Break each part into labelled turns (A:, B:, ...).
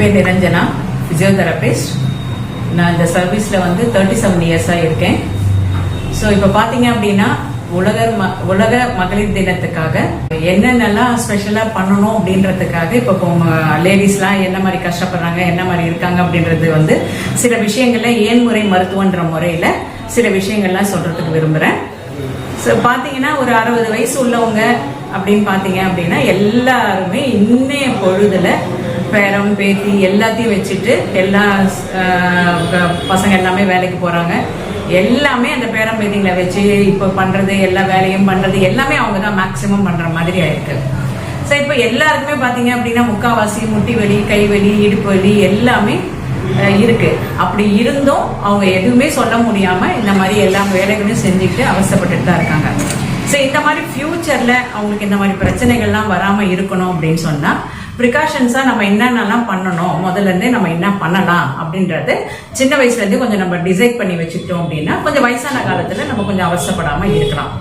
A: பேர் நிரஞ்சனா ஃபிசியோதெரபிஸ்ட் நான் இந்த சர்வீஸில் வந்து தேர்ட்டி செவன் இயர்ஸாக இருக்கேன். ஸோ இப்போ பார்த்தீங்க அப்படின்னா உலக ம உலக மகளிர் தினத்துக்காக என்னென்னலாம் ஸ்பெஷலாக பண்ணணும் அப்படின்றதுக்காக இப்போ லேடிஸ்லாம் என்ன மாதிரி கஷ்டப்படுறாங்க என்ன மாதிரி இருக்காங்க அப்படின்றது வந்து சில விஷயங்கள்ல ஏன்முறை மருத்துவன்ற முறையில் சில விஷயங்கள்லாம் சொல்கிறதுக்கு விரும்புகிறேன் ஸோ பார்த்தீங்கன்னா ஒரு அறுபது வயசு உள்ளவங்க அப்படின்னு பார்த்தீங்க அப்படின்னா எல்லாருமே இன்னைய பொழுதுல பேரம் பேத்தி எல்லாத்தையும் வச்சுட்டு எல்லா பசங்க எல்லாமே வேலைக்கு போகிறாங்க எல்லாமே அந்த பேரம் பேத்திங்களை வச்சு இப்போ பண்ணுறது எல்லா வேலையும் பண்ணுறது எல்லாமே அவங்க தான் மேக்ஸிமம் பண்ணுற மாதிரி ஆயிருக்கு. ஸோ இப்போ எல்லாருக்குமே பார்த்தீங்க அப்படின்னா முக்காவாசி முட்டி வலி கை வலி இடுப்பு வலி எல்லாமே இருக்கு. அப்படி இருந்தும் அவங்க எதுவுமே சொல்ல முடியாமல் இந்த மாதிரி எல்லா வேலைகளையும் செஞ்சுட்டு அவசப்பட்டுட்டு தான் இருக்காங்க. ஸோ இந்த மாதிரி ஃப்யூச்சரில் அவங்களுக்கு இந்த மாதிரி பிரச்சனைகள்லாம் வராமல் இருக்கணும் அப்படின்னு சொன்னால் ப்ரிகாஷன்ஸாக நம்ம என்னென்னலாம் பண்ணணும்? முதல்ல இருந்தே நம்ம என்ன பண்ணலாம்? அப்படின்றது சின்ன வயசுலேருந்தே கொஞ்சம் நம்ம டிசைட் பண்ணி வச்சுக்கிட்டோம் அப்படின்னா கொஞ்சம் வயசான காலத்தில் நம்ம கொஞ்சம் அவசரப்படாமல் இருக்கலாம்.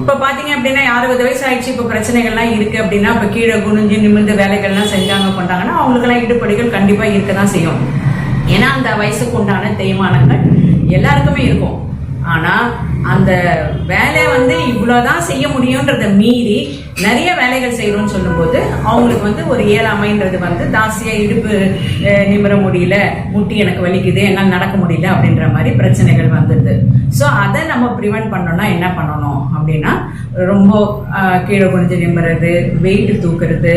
A: இப்போ பார்த்தீங்க அப்படின்னா அறுபது வயசு ஆயிடுச்சு இப்போ பிரச்சனைகள்லாம் இருக்குது அப்படின்னா இப்போ கீழே குனிஞ்சு நிமிர்ந்து வேலைகள்லாம் செஞ்சாங்க பண்ணாங்கன்னா அவங்களுக்கெல்லாம் இடுப்படிகள் கண்டிப்பாக இருக்க தான் செய்யும். ஏன்னா அந்த வயசுக்கு உண்டான தேய்மானங்கள் எல்லாருக்குமே இருக்கும். ஆனால் அந்த வேலை வந்து இவ்வளோதான் செய்ய முடியுன்றத மீறி நிறைய வேலைகள் செய்யணும்னு சொல்லும்போது அவங்களுக்கு வந்து ஒரு இயலாமைன்றது வந்து ஜாஸ்தியாக இடுப்பு நிமிர முடியல முட்டி எனக்கு வலிக்குது என்னால் நடக்க முடியல அப்படின்ற மாதிரி பிரச்சனைகள் வந்துடுது ஸோ அதை நம்ம ப்ரிவென்ட் பண்ணோம்னா என்ன பண்ணணும் அப்படின்னா ரொம்ப கீழே குனிஞ்சு நிமிறது வெயிட் தூக்குறது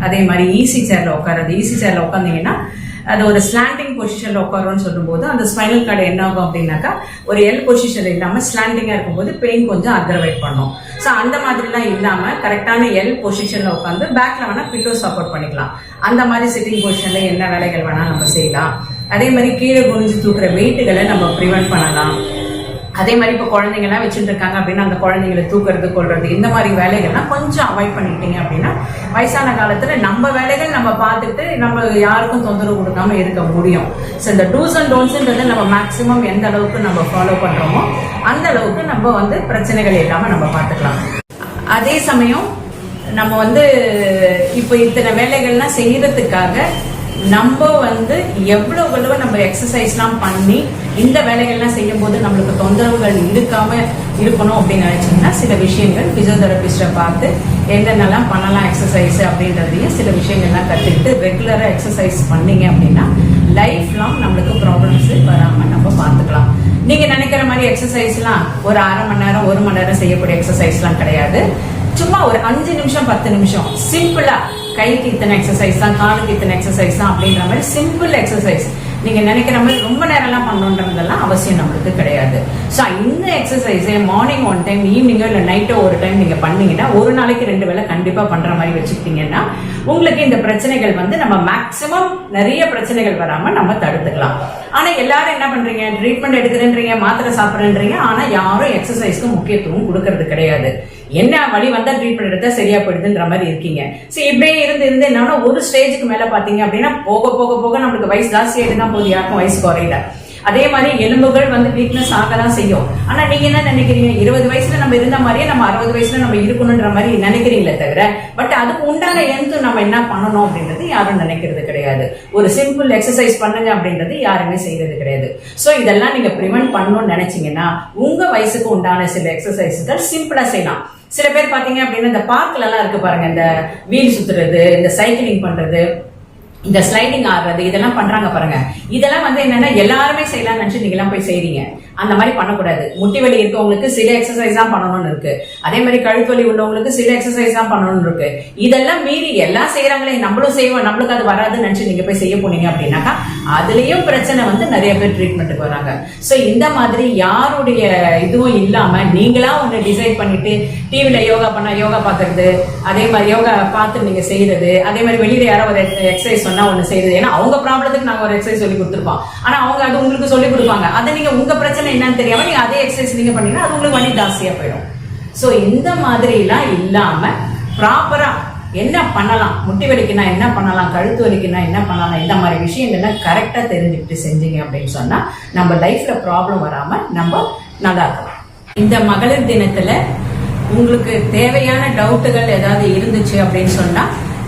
A: அதே மாதிரி ஈஸி சேரில் உட்காருறது. ஈஸி சேரில் உட்காந்தீங்கன்னா அது ஒரு ஸ்லாண்டிங் பொசிஷன்ல உட்காரும்னு சொல்லும்போது அந்த ஸ்பைனல் கார்டு என்ன ஆகும் அப்படின்னாக்கா ஒரு எல் பொசிஷன் இல்லாம ஸ்லாண்டிங்கா இருக்கும்போது பெயின் கொஞ்சம் அக்ரவேட் பண்ணும். ஸோ அந்த மாதிரிலாம் இல்லாம கரெக்டான எல் பொசிஷன்ல உட்காந்து பேக்ல வேணா பில்லோ சப்போர்ட் பண்ணிக்கலாம். அந்த மாதிரி சிட்டிங் பொசிஷன்ல என்ன வேலைகள் வேணா நம்ம செய்யலாம். அதே மாதிரி கீழே குனிஞ்சு தூக்குற வெயிட்டுகளை நம்ம ப்ரிவென்ட் பண்ணலாம். அதே மாதிரி இப்போ குழந்தைங்கலாம் வச்சுட்டு இருக்காங்க அப்படின்னா அந்த குழந்தைங்களை தூக்குறது கொள்றது இந்த மாதிரி வேலைகள்லாம் கொஞ்சம் அவாய்ட் பண்ணிக்கிட்டீங்க அப்படின்னா வயசான காலத்துல நம்ம வேலைகள் நம்ம பார்த்துட்டு நம்ம யாருக்கும் தொந்தரவு கொடுக்காம இருக்க முடியும். ஸோ இந்த டூஸ் அண்ட் டோன்ஸ்ன்றது நம்ம மேக்ஸிமம் எந்த அளவுக்கு நம்ம ஃபாலோ பண்றோமோ அந்த அளவுக்கு நம்ம வந்து பிரச்சனைகள் இல்லாம நம்ம பார்த்துக்கலாம். அதே சமயம் நம்ம வந்து இப்போ இத்தனை வேலைகள்லாம் செய்யறதுக்காக நம்ம வந்து எவ்வளவு எவ்வளவு நம்ம எக்ஸசைஸ்லாம் பண்ணி இந்த வேலைகள்லாம் செய்யும் போது நம்மளுக்கு தொந்தரவுகள் இருக்காம இருக்கணும் அப்படின்னு நினைச்சீங்கன்னா சில விஷயங்கள் பிசியோதெரபிஸ்டை பார்த்து என்னென்னலாம் பண்ணலாம் எக்ஸசைஸ் அப்படின்றதையும் சில விஷயங்கள்லாம் கற்றுக்கிட்டு ரெகுலராக எக்ஸசைஸ் பண்ணீங்க அப்படின்னா லைஃப் லாங் நம்மளுக்கு ப்ராப்ளம்ஸ் வராமல் நம்ம பார்த்துக்கலாம். நீங்க நினைக்கிற மாதிரி எக்ஸசைஸ்லாம் ஒரு அரை மணி நேரம் ஒரு மணி நேரம் செய்யக்கூடிய எக்ஸசைஸ்லாம் கிடையாது. சும்மா ஒரு அஞ்சு நிமிஷம் பத்து நிமிஷம். சிம்பிளா கைக்கு இத்தனை எக்ஸசைஸ் தான் காலுக்கு இத்தனை எக்ஸசைஸ் தான் அப்படின்ற மாதிரி சிம்பிள் எக்ஸசைஸ் நீங்க நினைக்கிற மாதிரி ரொம்ப நேரம்லாம் பண்ணணுன்றதெல்லாம் அவசியம் நம்மளுக்கு கிடையாது. ஸோ இந்த எக்ஸசைஸை மார்னிங் ஒன் டைம் ஈவினிங்கோ இல்லை நைட்டோ ஒரு டைம் நீங்க பண்ணீங்கன்னா ஒரு நாளைக்கு ரெண்டு வேளை கண்டிப்பா பண்ற மாதிரி வச்சுக்கிட்டீங்கன்னா உங்களுக்கு இந்த பிரச்சனைகள் வந்து நம்ம மேக்சிமம் நிறைய பிரச்சனைகள் வராம நம்ம தடுத்துக்கலாம். ஆனா எல்லாரும் என்ன பண்றீங்க? ட்ரீட்மெண்ட் எடுக்கிறேன்றீங்க மாத்திரை சாப்பிட்றேன்றீங்க. ஆனா யாரும் எக்ஸசைஸ்க்கு முக்கியத்துவம் கொடுக்கறது கிடையாது. என்ன வழி வந்தா ட்ரீட்மெண்ட் எடுத்தா சரியா போயிடுதுன்ற மாதிரி இருக்கீங்க. சரி இப்படியே இருந்து இருந்து என்னன்னா ஒரு ஸ்டேஜுக்கு மேல பாத்தீங்க அப்படின்னா போக போக போக நம்மளுக்கு வயசு ஜாஸ்தி ஆயிடுதான் போது யாருக்கும் வயசு குறையல. அதே மாதிரி எலும்புகள் வந்து வீக்னஸ் ஆகலாம் செய்யும். ஆனா நீங்க என்ன நினைக்கிறீங்க? இருபது வயசுல நம்ம இருந்த மாதிரியே நம்ம அறுபது வயசுல நம்ம இருக்கணும்ன்ற மாதிரி நினைக்கிறீங்களே தவிர பட் அதுக்கு உண்டான எந்த நம்ம என்ன பண்ணணும் அப்படின்றது யாரும் நினைக்கிறது கிடையாது. ஒரு சிம்பிள் எக்ஸசைஸ் பண்ணுங்க அப்படின்றது யாருமே செய்யறது கிடையாது. சோ இதெல்லாம் நீங்க ப்ரிவென்ட் பண்ணணும்னு நினைச்சீங்கன்னா உங்க வயசுக்கு உண்டான சில எக்ஸசைஸ்கள் சிம்பிளா செய்யலாம். சில பேர் பாத்தீங்க அப்படின்னா இந்த பார்க்ல எல்லாம் இருக்கு பாருங்க இந்த வீல் சுத்துறது இந்த சைக்கிளிங் பண்றது இந்த ஸ்லைடிங் ஆடுறது இதெல்லாம் பண்றாங்க பாருங்க. இதெல்லாம் வந்து என்னன்னா எல்லாருமே செய்யலாம்னு நினைச்சு நீங்க எல்லாம் போய் செய்றீங்க. அந்த மாதிரி பண்ணக்கூடாது. முட்டி வலி இருக்கவங்களுக்கு சில எக்ஸசைஸ் தான் பண்ணணும்னு இருக்கு. அதே மாதிரி கழுத்து வலி உள்ளவங்களுக்கு சில எக்ஸசைஸ் தான் பண்ணணும்னு இருக்கு. இதெல்லாம் மீறி எல்லாம் செய்யறாங்களே நம்மளும் செய்வோம் நம்மளுக்கு அது வராதுன்னு நினைச்சு நீங்க போய் செய்ய போனீங்க அப்படின்னாக்கா அதுலயும் பிரச்சனை வந்து நிறைய பேர் ட்ரீட்மெண்ட்டுக்கு வராங்க. ஸோ இந்த மாதிரி யாருடைய இதுவும் இல்லாம நீங்களா ஒண்ணு டிசைட் பண்ணிட்டு டிவில யோகா பண்ணா யோகா பாக்குறது அதே மாதிரி யோகா பார்த்து நீங்க செய்யறது அதே மாதிரி வெளியில யாரோ ஒரு எக்ஸசைஸ் சொன்னா ஒண்ணு செய்யறது ஏன்னா அவங்க ப்ராப்ளத்துக்கு நாங்க ஒரு எக்ஸசைஸ் சொல்லி கொடுத்துருப்போம். ஆனா அவங்க அது உங்களுக்கு சொல்லி கொடுப்பாங்க. அதை நீங்க உங்க பிரச்சனை என்னன்னு தெரியாம நீங்க அதே எக்ஸசைஸ் நீங்க பண்ணீங்கன்னா அது உங்களுக்கு வலி ஜாஸ்தியா போயிடும். சோ இந்த மாதிரி எல்லாம் இல்லாம ப்ராப்பரா என்ன பண்ணலாம்? முட்டி வலிக்குனா என்ன பண்ணலாம்? கழுத்து வலிக்குனா என்ன பண்ணலாம்? இந்த மாதிரி விஷயங்கள்லாம் கரெக்டா தெரிஞ்சுக்கிட்டு செஞ்சீங்க அப்படின்னு சொன்னா நம்ம லைஃப்ல ப்ராப்ளம் வராம நம்ம நல்லா இருக்கலாம். இந்த மகளிர் தினத்துல உங்களுக்கு தேவையான டவுட்டுகள் ஏதாவது இருந்துச்சு அப்படின்னு சொன்னா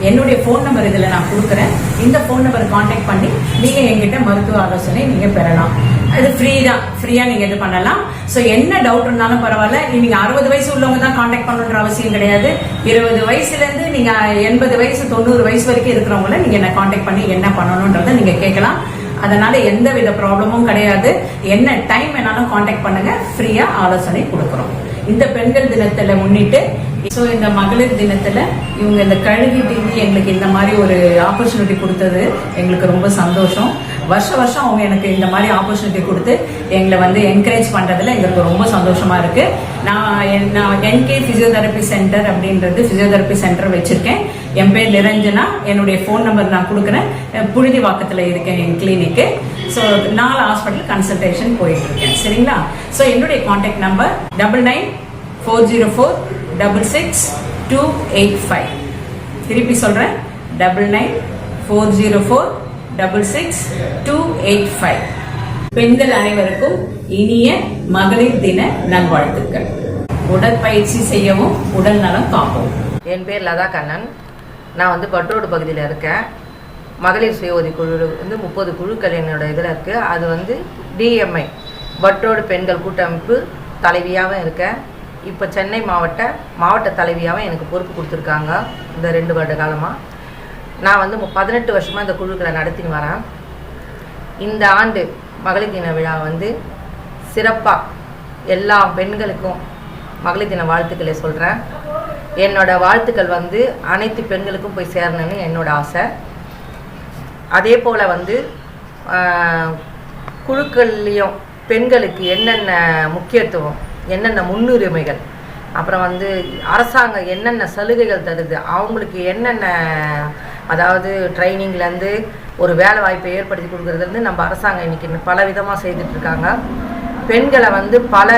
A: என்னுடைய ஃபோன் நம்பர் இதில் நான் கொடுக்குறேன். இந்த ஃபோன் நம்பர் காண்டாக்ட் பண்ணி நீங்கள் என்கிட்ட மருத்துவ ஆலோசனை நீங்கள் பெறலாம். அது ஃப்ரீ தான். ஃப்ரீயாக நீங்கள் இது பண்ணலாம். ஸோ என்ன டவுட் இருந்தாலும் பரவாயில்ல. நீங்கள் அறுபது வயசு உள்ளவங்க தான் காண்டாக்ட் பண்ணணுன்ற அவசியம் கிடையாது. இருபது வயசுலேருந்து நீங்கள் எண்பது வயசு தொண்ணூறு வயசு வரைக்கும் இருக்கிறவங்கள நீங்கள் என்ன காண்டாக்ட் பண்ணி என்ன பண்ணணுன்றதை நீங்கள் கேட்கலாம். அதனால எந்த வித ப்ராப்ளமும் கிடையாது. என்ன டைம் வேணாலும் காண்டாக்ட் பண்ணுங்க. ஃப்ரீயாக ஆலோசனை கொடுக்குறோம். இந்த பெண்கள் தினத்துல முன்னிட்டு ஸோ இந்த மகளிர் தினத்துல இவங்க இந்த கழுவி டிவி எங்களுக்கு இந்த மாதிரி ஒரு ஆப்பர்ச்சுனிட்டி கொடுத்தது. எங்களுக்கு ரொம்ப சந்தோஷம். வருஷ வருஷம் அவங்க எனக்கு இந்த மாதிரி ஆப்பர்ச்சுனிட்டி கொடுத்து எங்களை வந்து என்கரேஜ் பண்றதுல எங்களுக்கு ரொம்ப சந்தோஷமா இருக்கு. நான் என்- நான் என்கே பிசியோதெரபி சென்டர் அப்படின்றது பிசியோதெரபி சென்டர் வச்சிருக்கேன். என் பேர் நிரஞ்சனா. என்னுடைய ஃபோன் நம்பர் நான் கொடுக்குறேன். புழுதி வாக்கத்தில் இருக்கேன் என் கிளினிக்கு ஸோ நாலு ஹாஸ்பிட்டல் கன்சல்டேஷன் போயிட்டு இருக்கேன் சரிங்களா? ஸோ என்னுடைய contact number double nine four zero four double six two eight five திருப்பி சொல்கிறேன் double nine four zero four double six two eight five பெண்கள் அனைவருக்கும் இனிய மகளிர் தின நல்வாழ்த்துக்கள். உடற்பயிற்சி செய்யவும் உடல் நலம் காப்போம்
B: என் பேர் லதா கண்ணன். நான் வந்து பட்ரோடு பகுதியில் இருக்கேன். மகளிர் சுய உதவி குழு வந்து முப்பது குழுக்கள் என்னோட இதில் இருக்குது அது வந்து டிஎம்ஐ வட்டோடு பெண்கள் கூட்டமைப்பு தலைவியாகவும் இருக்கேன் இப்போ சென்னை மாவட்ட மாவட்ட தலைவியாகவும் எனக்கு பொறுப்பு கொடுத்துருக்காங்க இந்த ரெண்டு வருட காலமாக நான் வந்து பதினெட்டு வருஷமாக இந்த குழுக்களை நடத்தின்னு வரேன். இந்த ஆண்டு மகளிர் தின விழா வந்து சிறப்பாக எல்லா பெண்களுக்கும் மகளிர் தின வாழ்த்துக்களை சொல்கிறேன் என்னோட வாழ்த்துக்கள் வந்து அனைத்து பெண்களுக்கும் போய் சேரணும்னு என்னோட ஆசை. அதே போல் வந்து குழுக்கள்லேயும் பெண்களுக்கு என்னென்ன முக்கியத்துவம் என்னென்ன முன்னுரிமைகள் அப்புறம் வந்து அரசாங்கம் என்னென்ன சலுகைகள் தருது அவங்களுக்கு என்னென்ன அதாவது ட்ரைனிங்லேருந்து ஒரு வேலை வாய்ப்பை ஏற்படுத்தி கொடுக்குறதுலேருந்து நம்ம அரசாங்கம் இன்றைக்கி பல விதமாக செய்துட்ருக்காங்க பெண்களை வந்து பல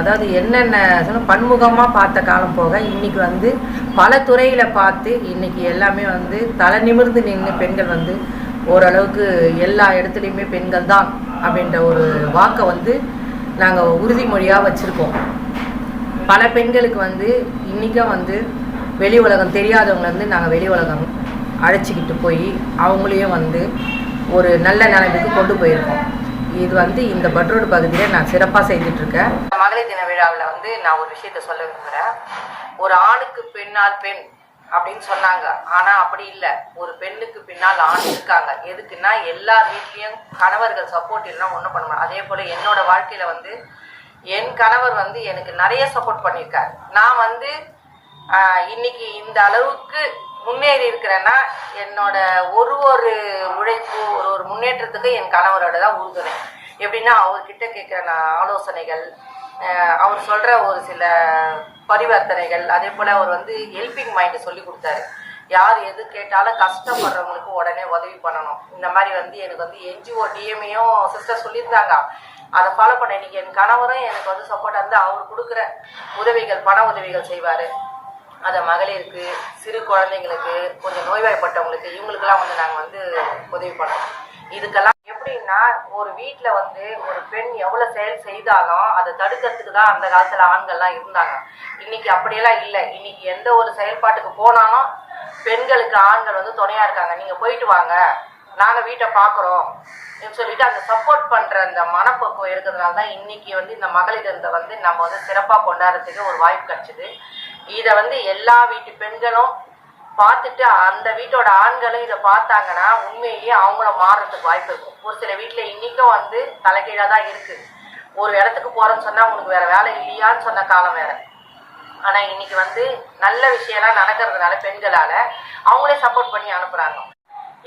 B: அதாவது என்னென்ன பன்முகமாக பார்த்த காலம் போக இன்றைக்கி வந்து பல துறையில் பார்த்து இன்னைக்கு எல்லாமே வந்து தலை நிமிர்ந்து நின்று பெண்கள் வந்து ஓரளவுக்கு எல்லா இடத்துலையுமே பெண்கள் தான் அப்படின்ற ஒரு வாக்கை வந்து நாங்கள் உறுதிமொழியாக வச்சுருக்கோம். பல பெண்களுக்கு வந்து இன்றைக்கும் வந்து வெளி உலகம் தெரியாதவங்கள வந்து நாங்கள் வெளி உலகம் அழைச்சிக்கிட்டு போய் அவங்களையும் வந்து ஒரு நல்ல நிலைமைக்கு கொண்டு போயிருக்கோம். இது வந்து இந்த பட்ரோடு பகுதியில் நான் சிறப்பாக செஞ்சிட்ருக்கேன் மகளிர் தின விழாவில் வந்து நான் ஒரு விஷயத்த சொல்ல விரும்புகிறேன் ஒரு ஆணுக்கு பின்னால் பெண் அப்படின்னு சொன்னாங்க. ஆனால் அப்படி இல்லை. ஒரு பெண்ணுக்கு பின்னால் ஆண் இருக்காங்க. எதுக்குன்னா எல்லா வீட்லேயும் கணவர்கள் சப்போர்ட் இல்லைன்னா ஒன்றும் பண்ண முடியும் அதே போல் என்னோட வாழ்க்கையில் வந்து என் கணவர் வந்து எனக்கு நிறைய சப்போர்ட் பண்ணியிருக்காரு. நான் வந்து இன்னைக்கு இந்த அளவுக்கு முன்னேறி இருக்கிறேன்னா என்னோட ஒரு ஒரு உழைப்பு ஒரு ஒரு முன்னேற்றத்துக்கு என் கணவரோட தான் உறுதுணை. எப்படின்னா அவர்கிட்ட கேட்குற நான் ஆலோசனைகள் அவர் சொல்கிற ஒரு சில பரிவர்த்தனைகள் அதே போல் அவர் வந்து ஹெல்பிங் மைண்டு சொல்லி கொடுத்தாரு. யார் எது கேட்டாலும் கஷ்டப்படுறவங்களுக்கு உடனே உதவி பண்ணணும். இந்த மாதிரி வந்து எனக்கு வந்து என்ஜிஓ டிஎம்ஏயும் சிஸ்டர் சொல்லியிருந்தாங்க. அதை ஃபாலோ பண்ண இன்னைக்கு என் கணவரும் எனக்கு வந்து சப்போர்ட் வந்து அவர் கொடுக்குற உதவிகள் பண உதவிகள் செய்வார். அதை மகளிருக்கு சிறு குழந்தைங்களுக்கு கொஞ்சம் நோய்வாய்ப்பட்டவங்களுக்கு இவங்களுக்கெல்லாம் வந்து நாங்கள் வந்து உதவி பண்ணுறோம் இதுக்கெல்லாம் எப்படின்னா ஒரு வீட்டில் வந்து ஒரு பெண் எவ்வளோ செயல் செய்தாலும் அதை தடுக்கிறதுக்கு தான் அந்த காலத்தில் ஆண்கள்லாம் இருந்தாங்க. இன்னைக்கு அப்படியெல்லாம் இல்லை. இன்னைக்கு எந்த ஒரு செயல்பாட்டுக்கு போனாலும் பெண்களுக்கு ஆண்கள் வந்து துணையா இருக்காங்க. நீங்கள் போயிட்டு வாங்க. நாங்கள் வீட்டை பார்க்குறோம் சொல்லிட்டு அந்த சப்போர்ட் பண்ற அந்த மனப்பக்குவம் இருக்கிறதுனால தான் இன்னைக்கு வந்து இந்த மகளிர் வந்து நம்ம வந்து சிறப்பாக கொண்டாடுறதுக்கு ஒரு வாய்ப்பு கிடச்சிது. இதை வந்து எல்லா வீட்டு பெண்களும் பார்த்துட்டு அந்த வீட்டோட ஆண்களும் இதை பார்த்தாங்கன்னா உண்மையிலேயே அவங்கள மாறுறதுக்கு வாய்ப்பு இருக்கும். ஒரு சில வீட்டில் இன்னைக்கும் வந்து தலைகீழாக தான் இருக்கு. ஒரு இடத்துக்கு போகிறேன்னு சொன்னால் உங்களுக்கு வேற வேலை இல்லையான்னு சொன்ன காலம் வேற. ஆனால் இன்னைக்கு வந்து நல்ல விஷயம்லாம் நடக்கிறதுனால பெண்களால் அவங்களே சப்போர்ட் பண்ணி அனுப்புகிறாங்க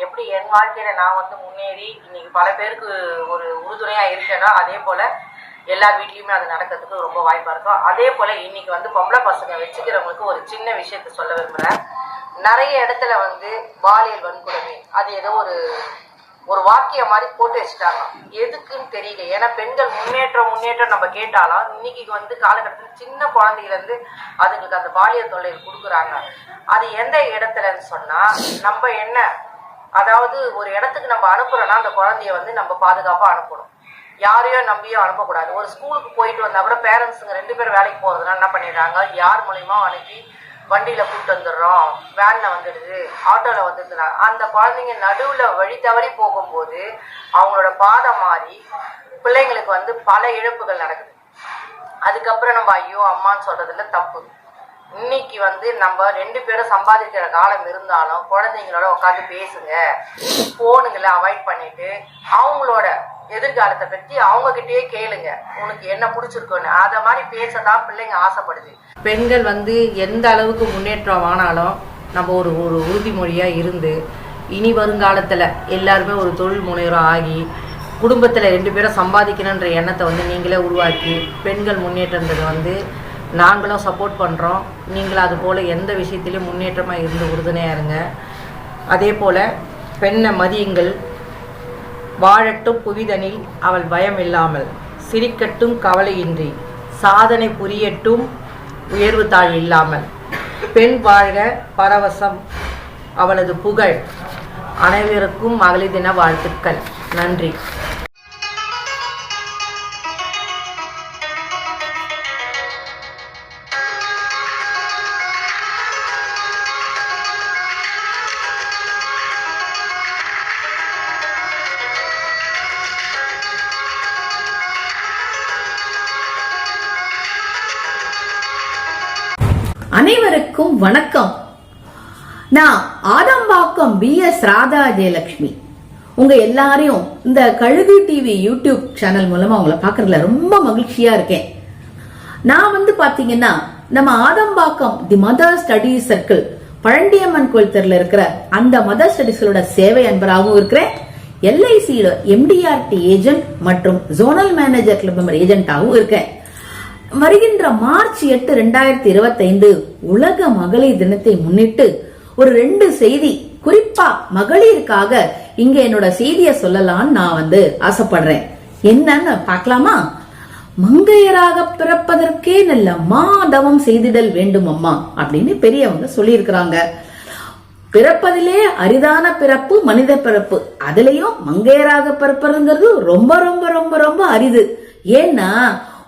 B: எப்படி என் வாழ்க்கையில நான் வந்து முன்னேறி இன்னைக்கு பல பேருக்கு ஒரு உறுதுணையாக இருக்கேனோ அதே போல் எல்லா வீட்லேயுமே அது நடக்கிறதுக்கு ரொம்ப வாய்ப்பாக இருக்கும். அதே போல் இன்னைக்கு வந்து பொம்பளை பசங்க வச்சுக்கிறவங்களுக்கு ஒரு சின்ன விஷயத்த சொல்ல விரும்புகிறேன் நிறைய இடத்துல வந்து பாலியல் வன்கொடுமை அது ஏதோ ஒரு ஒரு வாக்கியம் மாதிரி போட்டு வச்சுட்டாங்க. எதுக்குன்னு தெரியல. ஏன்னா பெண்கள் முன்னேற்றம் முன்னேற்றம் நம்ம கேட்டாலும் இன்னைக்கு வந்து காலகட்டத்தில் சின்ன குழந்தையில அதுங்களுக்கு அந்த பாலியல் தொல்லை கொடுக்குறாங்க. அது எந்த இடத்துலன்னு சொன்னால் நம்ம என்ன அதாவது ஒரு இடத்துக்கு நம்ம அனுப்புறோம்னா அந்த குழந்தைய வந்து நம்ம பாதுகாப்பாக அனுப்பணும். யாரையோ நம்பியோ அனுப்பக்கூடாது. ஒரு ஸ்கூலுக்கு போயிட்டு வந்தா கூட பேரண்ட்ஸுங்க ரெண்டு பேரும் வேலைக்கு போகிறதுனா என்ன பண்ணிடுறாங்க? யார் மூலியமா அனுப்பி வண்டியில் கூப்பிட்டு வந்துடுறோம்? வேனில் வந்துடுது ஆட்டோவில் வந்துடுதுனா அந்த குழந்தைங்க நடுவில் வழி தவறி போகும்போது அவங்களோட பாதை மாறி பிள்ளைங்களுக்கு வந்து பல இழப்புகள் நடக்குது. அதுக்கப்புறம் நம்ம ஐயோ அம்மான்னு சொல்றதுல தப்பு. இன்னைக்கு வந்து நம்ம ரெண்டு பேரும் சம்பாதிக்கிற காலம் இருந்தாலும் குழந்தைங்களோட உட்காந்து பேசுங்க. போனுங்களை அவாய்ட் பண்ணிட்டு அவங்களோட எதிர்காலத்தை பற்றி அவங்க கிட்டேயே கேளுங்க. உனக்கு என்ன பிடிச்சிருக்குன்னு. அதை மாதிரி பேசதான் பிள்ளைங்க ஆசைப்படுது. பெண்கள் வந்து எந்த அளவுக்கு முன்னேற்றம் ஆனாலும் நம்ம ஒரு ஒரு உறுதிமொழியாக இருந்து இனி வருங்காலத்தில் எல்லாருமே ஒரு தொழில் முனைவராக ஆகி குடும்பத்தில் ரெண்டு பேரும் சம்பாதிக்கணுன்ற எண்ணத்தை வந்து நீங்களே உருவாக்கி பெண்கள் முன்னேற்றன்றது வந்து நாங்களும் சப்போர்ட் பண்ணுறோம் நீங்களும் அது போல் எந்த விஷயத்திலையும் முன்னேற்றமாக இருந்து உறுதுணையாக இருங்க. அதே போல் பெண்ணை மதியுங்கள். வாழட்டும் புவிதனில் அவள் பயம் இல்லாமல். சிரிக்கட்டும் கவலையின்றி. சாதனை புரியட்டும் உயர்வு தாழ் இல்லாமல். பெண் வாழ்க பரவசம். அவளது புகழ் அனைவருக்கும் மகளிர் தின வாழ்த்துக்கள். நன்றி.
C: ஸ்ராதா ஜெயலட்சுமி உங்க எல்லாரையும் இந்த கழுகு டிவி யூடியூப் சேனல் மூலமா உங்களை பாக்குறதுல ரொம்ப மகிழ்ச்சியா இருக்கேன். நான் வந்து பாத்தீங்கன்னா நம்ம Adambakkam the mother study circle Palandiamman கோயில் தெருல இருக்கிற அந்த மதர் ஸ்டடிஸ்களோட சேவை அன்பராகவும் இருக்கிறேன். எல்ஐசியில எம்டிஆர்டி ஏஜென்ட் மற்றும் ஜோனல் மேனேஜர் கிளப் மெம்பர் ஏஜென்ட்டாகவும் இருக்கேன். வருகின்ற மார்ச் எட்டு ரெண்டாயிரத்தி இருபத்தைந்து உலக மகளிர் தினத்தை முன்னிட்டு ஒரு ரெண்டு செய்தி குறிப்பா மகளிருக்காக இங்க என்னோட செய்தியை சொல்லலாம்னு நான் வந்து ஆசைப்படுறேன். என்னன்னு பார்க்கலாமா? மங்கையராக பிறப்பதற்கே நல்ல மாதவம் செய்திடல் வேண்டும் அம்மா அப்படின்னு பெரியவங்க சொல்லியிருக்கிறாங்க. பிறப்பதிலே அரிதான பிறப்பு மனித பிறப்பு. அதுலயும் மங்கையராக பிறப்பதுங்கிறது ரொம்ப ரொம்ப ரொம்ப ரொம்ப அரிது. ஏன்னா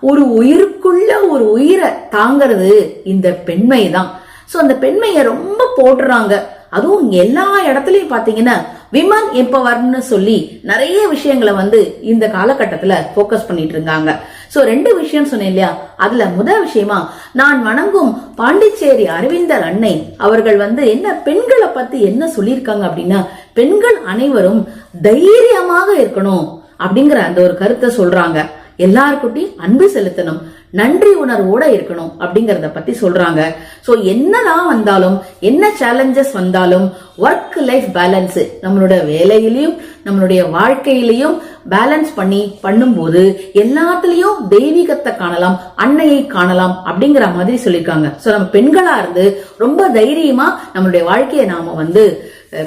C: ஒரு உயிருக்குள்ள ஒரு உயிரை தாங்கிறது இந்த பெண்மை தான் சோ அந்த பெண்மையை ரொம்ப போடுறாங்க அதுவும் எல்லா இடத்துலயும் பாத்தீங்கன்னா விமன் எப்பவர்னு சொல்லி நிறைய விஷயங்களை வந்து இந்த காலகட்டத்துல போக்கஸ் பண்ணிட்டு இருக்காங்க சோ ரெண்டு விஷயம் சொன்னேன் இல்லையா? அதுல முதல் விஷயமா நான் வணங்கும் பாண்டிச்சேரி அரவிந்தர் அன்னை அவர்கள் வந்து என்ன பெண்களை பத்தி என்ன சொல்லியிருக்காங்க அப்படின்னா பெண்கள் அனைவரும் தைரியமாக இருக்கணும் அப்படிங்கிற அந்த ஒரு கருத்தை சொல்றாங்க. எல்லாருக்கிட்டையும் அன்பு செலுத்தணும். நன்றி உணர்வோட இருக்கணும் அப்படிங்கறத பத்தி சொல்றாங்க. சோ என்னதான் வந்தாலும் என்ன சேலஞ்சஸ் வந்தாலும் ஒர்க் லைஃப் பேலன்ஸ் நம்மளோட வேலையிலையும் நம்மளுடைய வாழ்க்கையிலையும் பேலன்ஸ் பண்ணி பண்ணும்போது எல்லாத்துலயும் தெய்வீகத்தை காணலாம் அன்னையை காணலாம் அப்படிங்கிற மாதிரி சொல்லியிருக்காங்க. சோ நம்ம பெண்களா இருந்து ரொம்ப தைரியமா நம்மளுடைய வாழ்க்கையை நாம வந்து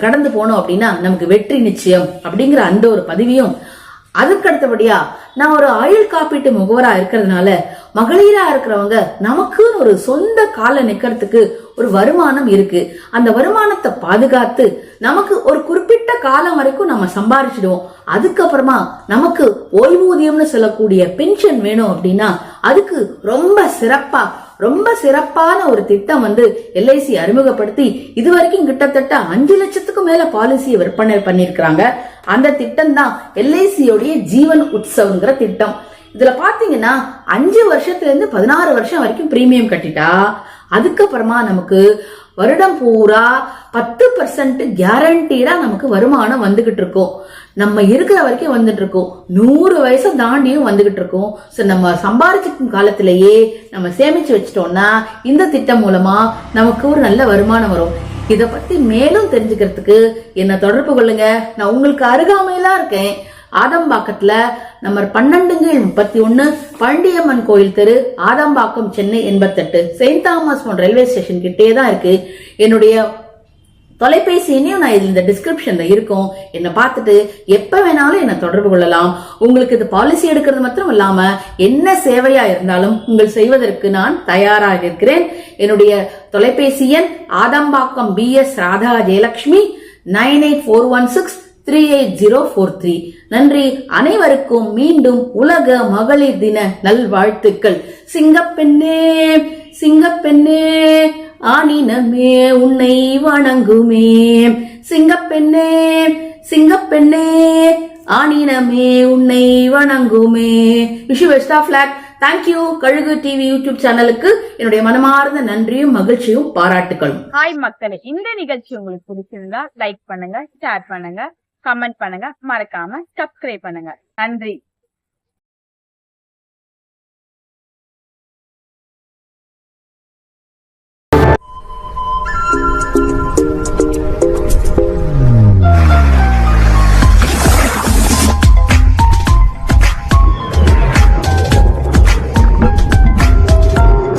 C: கடந்து போனோம் அப்படின்னா நமக்கு வெற்றி நிச்சயம் அப்படிங்கிற அந்த ஒரு பதிவையும் அதுக்கு அடுத்தபடியா நான் ஒரு ஆயுள் காப்பீட்டு முகவரா இருக்கிறதுனால மகளிரா இருக்கிறவங்க நமக்குன்னு ஒரு சொந்த கால நிக்கிறதுக்கு ஒரு வருமானம் இருக்கு. அந்த வருமானத்தை பாதுகாத்து நமக்கு ஒரு குறிப்பிட்ட காலம் வரைக்கும் நம்ம சம்பாரிச்சிடுவோம். அதுக்கப்புறமா நமக்கு ஓய்வூதியம்னு சொல்லக்கூடிய பென்ஷன் வேணும் அப்படின்னா அதுக்கு ரொம்ப சிறப்பா ரொம்ப சிறப்பான ஒரு திட்டம் வந்து எல்ஐசி அறிமுகப்படுத்தி இது வரைக்கும் கிட்டத்தட்ட அஞ்சு லட்சத்துக்கும் மேல பாலிசியை விற்பனை பண்ணிருக்காங்க அந்த திட்டம் தான் எல்ஐசியோடைய ஜீவன் உற்சவங்கிற திட்டம். இதுல பாத்தீங்கன்னா அஞ்சு வருஷத்துல இருந்து பதினாறு வருஷம் வரைக்கும் பிரீமியம் கட்டிட்டா அதுக்கப்புறமா நமக்கு வருடம் பூரா பத்து பர்சன்ட் கேரண்டீடா நமக்கு வருமானம் வந்துகிட்டு இருக்கும். நம்ம இருக்கிற வரைக்கும் வந்துட்டு இருக்கோம். நூறு வயசை தாண்டியும் வந்துகிட்டு இருக்கோம். ஸோ நம்ம சம்பாரிச்சிருக்கும் காலத்திலேயே நம்ம சேமிச்சு வச்சிட்டோம்னா இந்த திட்டம் மூலமா நமக்கு ஒரு நல்ல வருமானம் வரும். இதை பத்தி மேலும் தெரிஞ்சுக்கிறதுக்கு என்ன தொடர்பு கொள்ளுங்க. நான் உங்களுக்கு அருகாமையெல்லாம் இருக்கேன். ஆதம்பாக்கத்துல நம்பர் பன்னெண்டுங்க முப்பத்தி ஒன்னு பண்டியம்மன் கோயில் தெரு ஆதம்பாக்கம் சென்னை எண்பத்தெட்டு. செயின்ட் தாமஸ் போன் ரயில்வே ஸ்டேஷன் கிட்டே தான் இருக்கு. என்னுடைய தொலைபேசி இனியும் நான் இந்த டிஸ்கிரிப்ஷன்ல இருக்கும். என்னை பார்த்துட்டு எப்ப வேணாலும் என்னை தொடர்பு கொள்ளலாம். உங்களுக்கு இது பாலிசி எடுக்கிறது மாத்திரம் இல்லாம என்ன சேவையா இருந்தாலும் உங்கள் செய்வதற்கு நான் தயாராக இருக்கிறேன். என்னுடைய தொலைபேசி எண் Adambakkam P S Radha Jayalakshmi nine eight four one six three eight zero four three. நன்றி. அனைவருக்கும் மீண்டும் உலக மகளிர் தின நல்வாழ்த்துக்கள். சிங்கப்பெண்ணே சிங்கப்பெண்ணே ஆனினமே உன்னை வணங்குமே. சிங்கப்பெண்ணே சிங்கப்பெண்ணே ஆனினமே உன்னை வணங்குமே. Wish you best of luck thank you Kazhugu TV YouTube சேனலுக்கு என்னுடைய மனமார்ந்த நன்றியும் மகிழ்ச்சியும் பாராட்டுகளும்
D: ஹாய் மக்களே. இந்த நிகழ்ச்சி உங்களுக்கு பிடிச்சிருந்தா லைக் பண்ணுங்க ஷேர் பண்ணுங்க. கமெண்ட் பண்ணுங்க. மறக்காம சப்ஸ்கிரைப் பண்ணுங்க. நன்றி.